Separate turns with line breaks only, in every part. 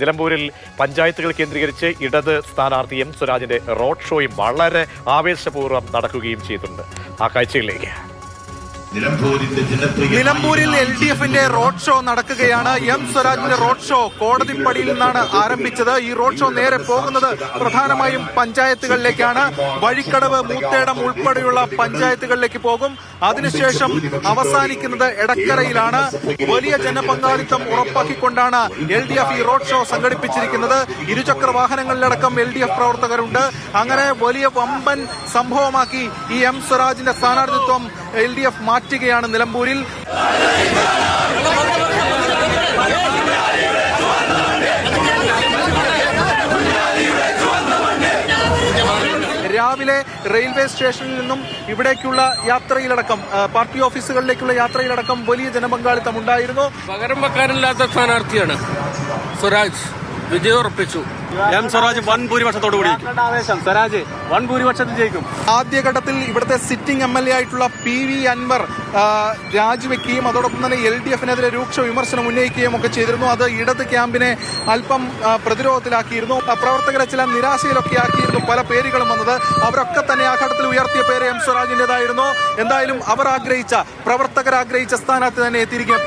നിലമ്പൂരിൽ പഞ്ചായത്തുകൾ കേന്ദ്രീകരിച്ച് ഇടത് സ്ഥാനാർത്ഥി എം സ്വരാജിന്റെ റോഡ് ഷോയും വളരെ ആവേശപൂർവം നടക്കുകയും ചെയ്തിട്ടുണ്ട്. ആ
ജനപ്രിയ
നിലമ്പൂരിൽ എൽ ഡി എഫിന്റെ റോഡ് ഷോ നടക്കുകയാണ്. എം സ്വരാജിന്റെ റോഡ് ഷോ കോടതിപ്പടിയിൽ നിന്നാണ് ആരംഭിച്ചത്. ഈ റോഡ് ഷോ നേരെ പോകുന്നത് പ്രധാനമായും പഞ്ചായത്തുകളിലേക്കാണ്. വഴിക്കടവ് മൂത്തേടം ഉൾപ്പെടെയുള്ള പഞ്ചായത്തുകളിലേക്ക് പോകും. അതിനുശേഷം അവസാനിക്കുന്നത് എടക്കരയിലാണ്. വലിയ ജനപങ്കാളിത്തം ഉറപ്പാക്കിക്കൊണ്ടാണ് എൽ ഡി എഫ് ഈ റോഡ് ഷോ സംഘടിപ്പിച്ചിരിക്കുന്നത്. ഇരുചക്ര വാഹനങ്ങളിലടക്കം എൽ ഡി എഫ് പ്രവർത്തകരുണ്ട്. അങ്ങനെ വലിയ വമ്പൻ സംഭവമാക്കി ഈ എം സ്വരാജിന്റെ സ്ഥാനാർത്ഥിത്വം എൽ ഡി എഫ് മാറ്റുകയാണ് നിലമ്പൂരിൽ. രാവിലെ റെയിൽവേ സ്റ്റേഷനിൽ നിന്നും ഇവിടേക്കുള്ള യാത്രയിലടക്കം പാർട്ടി ഓഫീസുകളിലേക്കുള്ള യാത്രയിലടക്കം വലിയ ജനപങ്കാളിത്തം ഉണ്ടായിരുന്നു.
പകരം വെക്കാനില്ലാത്ത സ്ഥാനാർത്ഥിയാണ് സ്വരാജ്. വിജയം ഉറപ്പിച്ചു.
എം സ്വരാജ് വൻ ഭൂരിപക്ഷത്തോടു കൂടി ആവേശം. സ്വരാജ് വൻ ഭൂരിപക്ഷത്തിൽ ജയിക്കും.
ആദ്യഘട്ടത്തിൽ ഇവിടുത്തെ സിറ്റിംഗ് എം എൽ എ ആയിട്ടുള്ള പി വി അൻവർ രാജിവെക്കുകയും അതോടൊപ്പം തന്നെ എൽ ഡി എഫിനെതിരെ രൂക്ഷ വിമർശനം ഉന്നയിക്കുകയും ഒക്കെ ചെയ്തിരുന്നു. അത് ഇടത് ക്യാമ്പിനെ അല്പം പ്രതിരോധത്തിലാക്കിയിരുന്നു. പ്രവർത്തകരെ ചില നിരാശയിലൊക്കെ ആക്കിയിരുന്നു പല പേരുകളും വന്നത്. അവരൊക്കെ തന്നെ ആ ഘട്ടത്തിൽ ഉയർത്തിയ പേര് എം സ്വരാജിന്റെതായിരുന്നു എന്തായാലും അവർ ആഗ്രഹിച്ച പ്രവർത്തകർ ആഗ്രഹിച്ച സ്ഥാനത്ത് തന്നെ എത്തിയിരിക്കും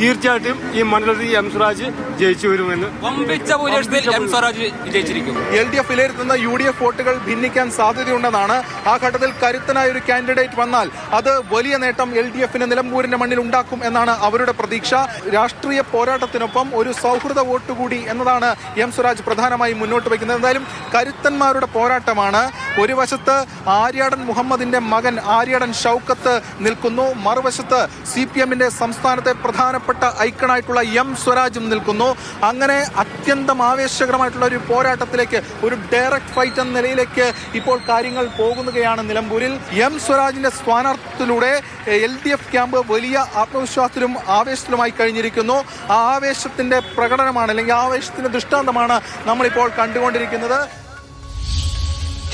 തീർച്ചയായിട്ടും ഈ മണ്ഡലത്തിൽ എം സ്വരാജ് ജയിച്ചു വരുമെന്ന്
വമ്പിച്ച ഭൂരിപക്ഷത്തിൽ എം സ്വരാജ് വിജയിച്ചിരിക്കും
എൽ ഡി എഫ് വിലയിരുത്തുന്ന യു ഡി എഫ് വോട്ടുകൾ ഭിന്നിക്കാൻ സാധ്യതയുണ്ടെന്നാണ് ആ ഘട്ടത്തിൽ കരുത്തനായ ഒരു കാൻഡിഡേറ്റ് വന്നാൽ അത് വലിയ നേട്ടം എൽ ഡി എഫിന് നിലമ്പൂരിന്റെ മണ്ണിൽ ഉണ്ടാക്കും എന്നാണ് അവരുടെ പ്രതീക്ഷ. രാഷ്ട്രീയ പോരാട്ടത്തിനൊപ്പം ഒരു സൗഹൃദ വോട്ടുകൂടി എന്നതാണ് എം സ്വരാജ് പ്രധാനമായും മുന്നോട്ട് വയ്ക്കുന്നത്. എന്തായാലും കരുത്തന്മാരുടെ പോരാട്ടമാണ് ഒരു വശത്ത് ആര്യാടൻ മുഹമ്മദിന്റെ മകൻ ആര്യാടൻ ഷൗക്കത്ത് നിൽക്കുന്നു മറുവശത്ത് സി പി എമ്മിന്റെ സംസ്ഥാനത്തെ പ്രധാനപ്പെട്ട ഐക്കണായിട്ടുള്ള എം സ്വരാജും നിൽക്കുന്നു. അങ്ങനെ അത്യന്തം ആവേശകരമായിട്ടുള്ള ഒരു പോരാട്ടത്തിലേക്ക് ഒരു ഡയറക്ട് ഫൈറ്റ് എന്ന നിലയിലേക്ക് ഇപ്പോൾ കാര്യങ്ങൾ പോകുന്നുകയാണ് നിലമ്പൂരിൽ. എം സ്വരാജിന്റെ സ്ഥാനാർത്ഥത്തിലൂടെ എൽ ഡി എഫ് ക്യാമ്പ് വലിയ ആത്മവിശ്വാസത്തിലും ആവേശത്തിലുമായി കഴിഞ്ഞിരിക്കുന്നു. ആ ആവേശത്തിന്റെ പ്രകടനമാണ് അല്ലെങ്കിൽ ആവേശത്തിന്റെ ദൃഷ്ടാന്തമാണ് നമ്മളിപ്പോൾ കണ്ടുകൊണ്ടിരിക്കുന്നത്.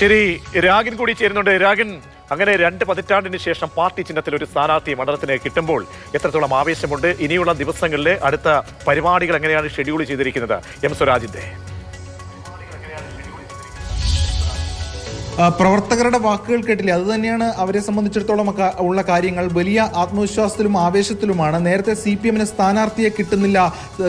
ശരി രാഗിൻ കൂടി ചേരുന്നുണ്ട്. രാഗിൻ അങ്ങനെ രണ്ട് പതിറ്റാണ്ടിന് ശേഷം പാർട്ടി ചിഹ്നത്തിൽ ഒരു സ്ഥാനാർത്ഥി മണ്ഡലത്തിന് കിട്ടുമ്പോൾ എത്രത്തോളം ആവേശമുണ്ട്? ഇനിയുള്ള ദിവസങ്ങളിലെ അടുത്ത പരിപാടികൾ എങ്ങനെയാണ് ഷെഡ്യൂൾ ചെയ്തിരിക്കുന്നത്? എം സ്വരാജിന്റെ.
പ്രവർത്തകരുടെ വാക്കുകൾ കേട്ടില്ലേ? അത് തന്നെയാണ് അവരെ സംബന്ധിച്ചിടത്തോളം ഉള്ള കാര്യങ്ങൾ. വലിയ ആത്മവിശ്വാസത്തിലും ആവേശത്തിലുമാണ്. നേരത്തെ സി പി എമ്മിന് സ്ഥാനാർത്ഥിയെ കിട്ടുന്നില്ല.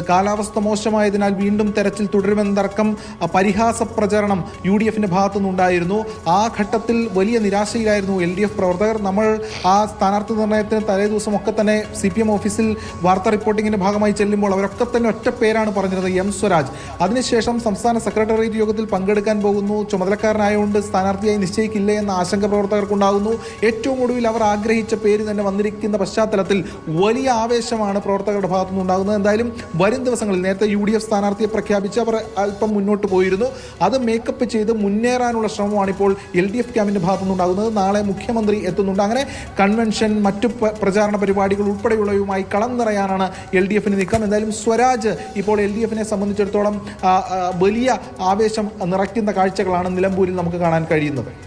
കാലാവസ്ഥ മോശമായതിനാൽ വീണ്ടും തെരച്ചിൽ തുടരുമെന്ന തർക്കം പരിഹാസ പ്രചരണം യു ഡി എഫിന്റെ ഭാഗത്തുനിന്നുണ്ടായിരുന്നു ആ ഘട്ടത്തിൽ വലിയ നിരാശയിലായിരുന്നു എൽ ഡി എഫ് പ്രവർത്തകർ. നമ്മൾ ആ സ്ഥാനാർത്ഥി നിർണയത്തിന് തലേ ദിവസം ഒക്കെ തന്നെ സി പി എം ഓഫീസിൽ വാർത്താ റിപ്പോർട്ടിങ്ങിന്റെ ഭാഗമായി ചെല്ലുമ്പോൾ അവരൊക്കെ തന്നെ ഒറ്റ പേരാണ് പറഞ്ഞിരുന്നത്. എം സ്വരാജ്. അതിനുശേഷം സംസ്ഥാന സെക്രട്ടേറിയറ്റ് യോഗത്തിൽ പങ്കെടുക്കാൻ പോകുന്നു. ചുമതലക്കാരനായതുകൊണ്ട് സ്ഥാനാർത്ഥിയായി നിശ്ചയിക്കില്ല എന്ന ആശങ്ക പ്രവർത്തകർക്കുണ്ടാകുന്നു. ഏറ്റവും ഒടുവിൽ അവർ ആഗ്രഹിച്ച പേര് തന്നെ വന്നിരിക്കുന്ന പശ്ചാത്തലത്തിൽ വലിയ ആവേശമാണ് പ്രവർത്തകരുടെ ഭാഗത്തു നിന്നുണ്ടാകുന്നത് എന്തായാലും വരും ദിവസങ്ങളിൽ നേരത്തെ യു ഡി എഫ് സ്ഥാനാർത്ഥിയെ പ്രഖ്യാപിച്ച് അവർ അല്പം മുന്നോട്ട് പോയിരുന്നു. അത് മേക്കപ്പ് ചെയ്ത് മുന്നേറാനുള്ള ശ്രമമാണ് ഇപ്പോൾ എൽ ഡി എഫ് ക്യാമ്പിന്റെ ഭാഗത്തുനിന്നുണ്ടാകുന്നത് നാളെ മുഖ്യമന്ത്രി എത്തുന്നുണ്ട്. അങ്ങനെ കൺവെൻഷൻ മറ്റു പ്രചാരണ പരിപാടികൾ ഉൾപ്പെടെയുള്ളവയുമായി കളം നിറയാനാണ് എൽ ഡി എഫിന് നീക്കം. എന്തായാലും സ്വരാജ് ഇപ്പോൾ എൽ ഡി എഫിനെ സംബന്ധിച്ചിടത്തോളം വലിയ ആവേശം നിറയ്ക്കുന്ന കാഴ്ചകളാണ് നിലമ്പൂരിൽ നമുക്ക് കാണാൻ viendo,